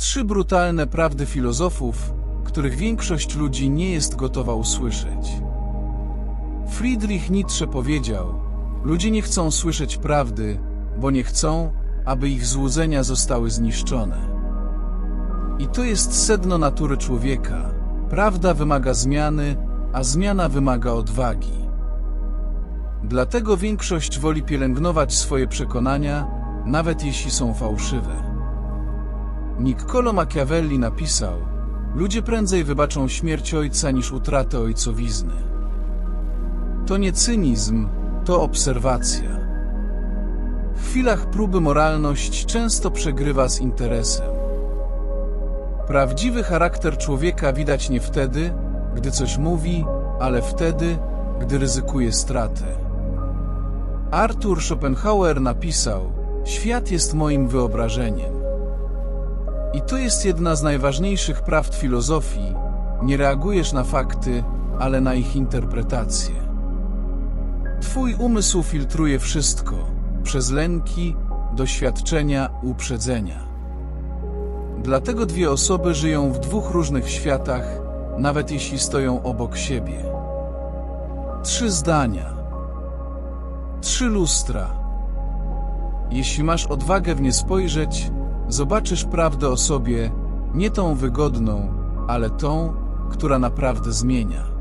Trzy brutalne prawdy filozofów, których większość ludzi nie jest gotowa usłyszeć. Friedrich Nietzsche powiedział: Ludzie nie chcą słyszeć prawdy, bo nie chcą, aby ich złudzenia zostały zniszczone. I to jest sedno natury człowieka. Prawda wymaga zmiany, a zmiana wymaga odwagi. Dlatego większość woli pielęgnować swoje przekonania, nawet jeśli są fałszywe. Niccolo Machiavelli napisał: Ludzie prędzej wybaczą śmierć ojca niż utratę ojcowizny. To nie cynizm, to obserwacja. W chwilach próby moralność często przegrywa z interesem. Prawdziwy charakter człowieka widać nie wtedy, gdy coś mówi, ale wtedy, gdy ryzykuje stratę. Arthur Schopenhauer napisał: Świat jest moim wyobrażeniem. I to jest jedna z najważniejszych prawd filozofii. Nie reagujesz na fakty, ale na ich interpretację. Twój umysł filtruje wszystko, przez lęki, doświadczenia, uprzedzenia. Dlatego dwie osoby żyją w dwóch różnych światach, nawet jeśli stoją obok siebie. Trzy zdania. Trzy lustra. Jeśli masz odwagę w nie spojrzeć, zobaczysz prawdę o sobie, nie tą wygodną, ale tą, która naprawdę zmienia.